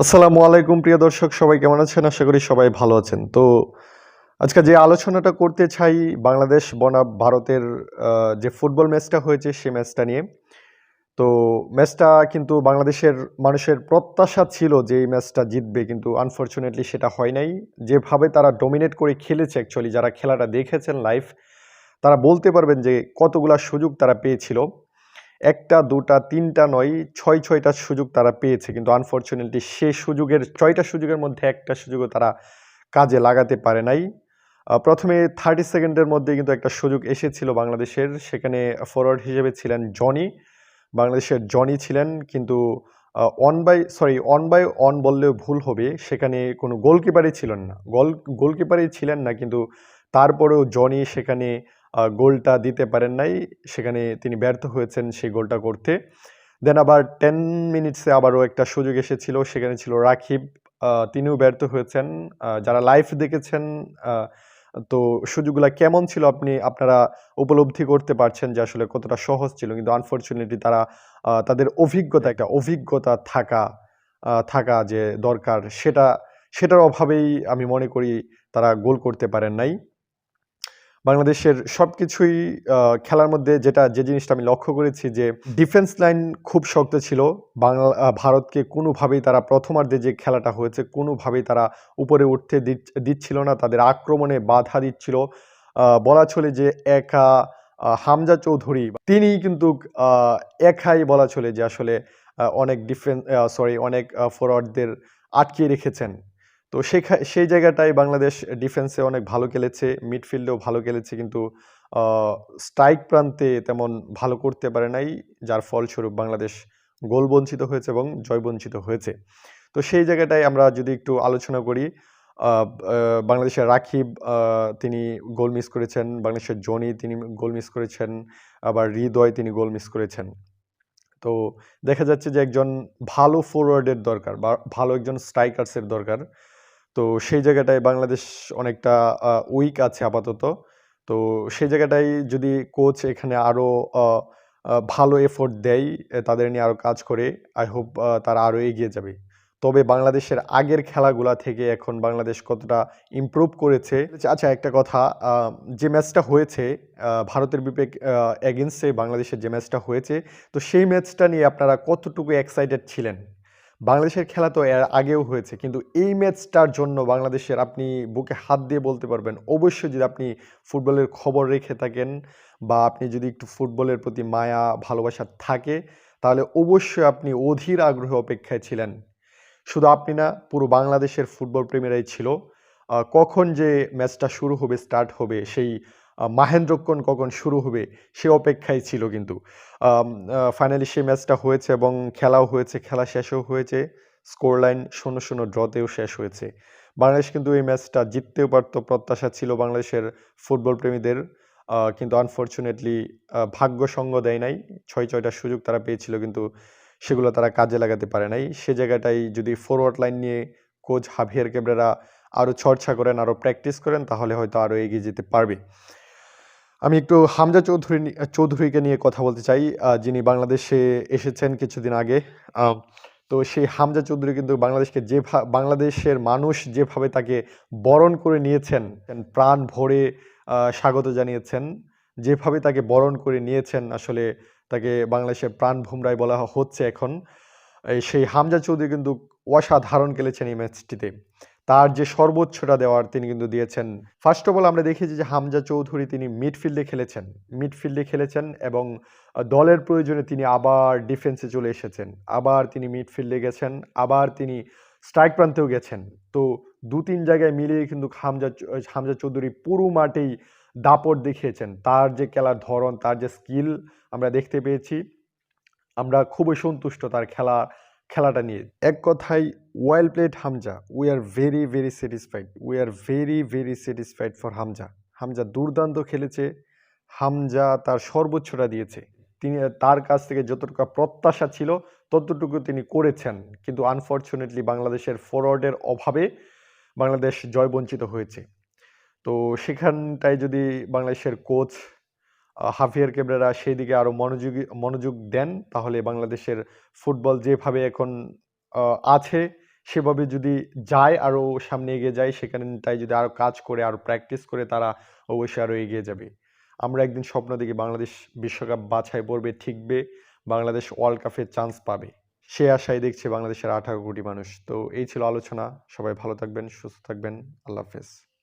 আসসালামু আলাইকুম, প্রিয় দর্শক, সবাই কেমন আছেন? আশা করি সবাই ভালো আছেন। তো আজকে যে আলোচনাটা করতে চাই, বাংলাদেশ বনাম ভারতের যে ফুটবল ম্যাচটা হয়েছে সেই ম্যাচটা নিয়ে। তো ম্যাচটা কিন্তু বাংলাদেশের মানুষের প্রত্যাশা ছিল যে এই ম্যাচটা জিতবে, কিন্তু আনফরচুনেটলি সেটা হয় নাই। যেভাবে তারা ডমিনেট করে খেলেছে অ্যাকচুয়ালি যারা খেলাটা দেখেছেন লাইভ তারা বলতে পারবেন যে কতগুলা সুযোগ তারা পেয়েছিল। একটা, দুটা, তিনটা নয়, ছয়, ছয়টা সুযোগ তারা পেয়েছে। কিন্তু আনফরচুনেটলি সে সুযোগের, ছয়টা সুযোগের মধ্যে একটা সুযোগও তারা কাজে লাগাতে পারে নাই। প্রথমে থার্টি সেকেন্ডের মধ্যে কিন্তু একটা সুযোগ এসেছিল বাংলাদেশের। সেখানে ফরওয়ার্ড হিসেবে ছিলেন জনি বাংলাদেশের জনি ছিলেন, কিন্তু one by sorry one by one বললেও ভুল হবে। সেখানে কোনো গোলকিপারই ছিলেন না। গোল গোলকিপারই ছিলেন না, কিন্তু তারপরেও জনি সেখানে গোলটা দিতে পারেন নাই। সেখানে তিনি ব্যর্থ হয়েছেন সেই গোলটা করতে। দেন আবার টেন মিনিটসে আবারও একটা সুযোগ এসেছিল, সেখানে ছিল রাকিব। তিনিও ব্যর্থ হয়েছেন। যারা লাইভ দেখেছেন তো সুযোগগুলো কেমন ছিল আপনি, আপনারা উপলব্ধি করতে পারছেন যে আসলে কতটা সহজ ছিল? কিন্তু আনফরচুনেটলি তারা তাদের অভিজ্ঞতা, একটা অভিজ্ঞতা থাকা থাকা যে দরকার, সেটা, সেটার অভাবেই আমি মনে করি তারা গোল করতে পারেন নাই। বাংলাদেশের সব কিছুই খেলার মধ্যে যেটা, যে জিনিসটা আমি লক্ষ্য করেছি যে ডিফেন্স লাইন খুব শক্ত ছিল। বাংলা ভারতকে কোনোভাবেই তারা প্রথমার্ধে যে খেলাটা হয়েছে, কোনোভাবেই তারা উপরে উঠতে দিচ- দিচ্ছিল না। তাদের আক্রমণে বাধা দিচ্ছিল। বলা চলে যে একা হামজা চৌধুরী তিনি কিন্তু একাই বলা চলে যে আসলে অনেক ডিফেন্স সরি অনেক ফরওয়ার্ডদের আটকিয়ে রেখেছেন। তো সেখানে সেই জায়গাটায় বাংলাদেশ ডিফেন্সে অনেক ভালো খেলেছে মিডফিল্ডেও ভালো খেলেছে কিন্তু স্ট্রাইক প্রান্তে তেমন ভালো করতে পারে নাই, যার ফলস্বরূপ বাংলাদেশ গোল বঞ্চিত হয়েছে এবং জয় বঞ্চিত হয়েছে। তো সেই জায়গাটায় আমরা যদি একটু আলোচনা করি বাংলাদেশের রাকিব তিনি গোল মিস করেছেন, বাংলাদেশের জনি তিনি গোল মিস করেছেন, আবার হৃদয় তিনি গোল মিস করেছেন। তো দেখা যাচ্ছে যে একজন ভালো ফরওয়ার্ডের দরকার বা ভালো একজন স্ট্রাইকার্সের দরকার। তো সেই জায়গাটায় বাংলাদেশ অনেকটা উইক আছে আপাতত। তো সেই জায়গাটায় যদি কোচ এখানে আরও ভালো এফোর্ট দেয় তাদের নিয়ে আরও কাজ করে আই হোপ তারা আরও এগিয়ে যাবে। তবে বাংলাদেশের আগের খেলাগুলা থেকে এখন বাংলাদেশ কতটা ইমপ্রুভ করেছে আচ্ছা একটা কথা যে ম্যাচটা হয়েছে ভারতের বিপেক এগেনস্টে বাংলাদেশের যে ম্যাচটা হয়েছে, তো সেই ম্যাচটা নিয়ে আপনারা কতটুকু এক্সাইটেড ছিলেন? বাংলাদেশের খেলা তো এর আগেও হয়েছে, কিন্তু এই ম্যাচটার জন্য বাংলাদেশের আপনি বুকে হাত দিয়ে বলতে পারবেন, অবশ্যই যদি আপনি ফুটবলের খবর রেখে থাকেন বা আপনি যদি একটু ফুটবলের প্রতি মায়া, ভালোবাসা থাকে, তাহলে অবশ্যই আপনি অধীর আগ্রহ অপেক্ষায় ছিলেন। শুধু আপনি না, পুরো বাংলাদেশের ফুটবল প্রেমীরাই ছিল। কখন যে ম্যাচটা শুরু হবে, স্টার্ট হবে, সেই মাহেন্দ্রক্ষণ কখন শুরু হবে সে অপেক্ষায় ছিল কিন্তু। ফাইনালি সেই ম্যাচটা হয়েছে এবং খেলাও হয়েছে, খেলা শেষও হয়েছে স্কোর লাইন শূন্য শূন্য ড্রতেও শেষ হয়েছে। বাংলাদেশ কিন্তু এই ম্যাচটা জিততেও পারতো, প্রত্যাশা ছিল বাংলাদেশের ফুটবল প্রেমীদের কিন্তু আনফর্চুনেটলি ভাগ্য সঙ্গ দেয় নাই। ছয় ছয়টা সুযোগ তারা পেয়েছিল কিন্তু সেগুলো তারা কাজে লাগাতে পারে নাই। সে জায়গাটাই যদি ফরওয়ার্ড লাইন নিয়ে কোচ হাভিয়ার কেবরেরা আরও চর্চা করেন আরও প্র্যাকটিস করেন, তাহলে হয়তো আরও এগিয়ে যেতে পারবে। আমি একটু হামজা চৌধুরী চৌধুরীকে নিয়ে কথা বলতে চাই। যিনি বাংলাদেশে এসেছেন কিছুদিন আগে। তো সেই হামজা চৌধুরী কিন্তু বাংলাদেশকে যে বাংলাদেশের মানুষ যেভাবে তাকে বরণ করে নিয়েছেন প্রাণ ভরে স্বাগত জানিয়েছেন, যেভাবে তাকে বরণ করে নিয়েছেন, আসলে তাকে বাংলাদেশের প্রাণ ভুমরাই বলা হচ্ছে এখন। সেই হামজা চৌধুরী কিন্তু অসাধারণ খেলেছেন এই ম্যাচটিতে। তার যে সর্বোচ্চটা দেওয়ার তিনি কিন্তু দিয়েছেন। ফার্স্ট অফ অল আমরা দেখেছি যে হামজা চৌধুরী তিনি মিডফিল্ডে খেলেছেন। মিডফিল্ডে খেলেছেন এবং দলের প্রয়োজনে তিনি আবার ডিফেন্সে চলে এসেছেন। আবার তিনি মিডফিল্ডে গেছেন, আবার তিনি স্ট্রাইক প্রান্তেও গেছেন। তো দু তিন জায়গায় মিলিয়ে কিন্তু হামজা হামজা চৌধুরী পুরো মাঠেই দাপট দেখিয়েছেন। তার যে খেলার ধরন, তার যে স্কিল আমরা দেখতে পেয়েছি। আমরা খুবই সন্তুষ্ট তার খেলা, খেলাটা নিয়ে। এক কথায় well played Hamza we are very very satisfied we are very very satisfied for Hamza Hamza দুর্দান্ত খেলেছে। হামজা তার সর্বোচ্চটা দিয়েছে। তিনি, তার কাছ থেকে যতটুকু প্রত্যাশা ছিল, ততটুকু তিনি করেছেন। কিন্তু আনফর্চুনেটলি বাংলাদেশের ফরওয়ার্ডের অভাবে বাংলাদেশ জয়বঞ্চিত হয়েছে। তো সেখানটায় যদি বাংলাদেশের কোচ হাফিয়ার কেবরেরা সেই দিকে আরও মনোযোগী, মনোযোগ দেন, তাহলে বাংলাদেশের ফুটবল যেভাবে এখন আছে সেভাবে যদি যায় আরও সামনে এগিয়ে যায় সেখানে তাই যদি আরও কাজ করে আরও প্র্যাকটিস করে, তারা অবশ্যই আরও এগিয়ে যাবে। আমরা একদিন স্বপ্ন দেখি বাংলাদেশ বিশ্বকাপ বাছাই পড়বে ঠিকবে, বাংলাদেশ ওয়ার্ল্ড কাপের চান্স পাবে। সে আশায় দেখছে বাংলাদেশের আঠারো কোটি মানুষ। তো এই ছিল আলোচনা। সবাই ভালো থাকবেন, সুস্থ থাকবেন। আল্লাহ হাফেজ।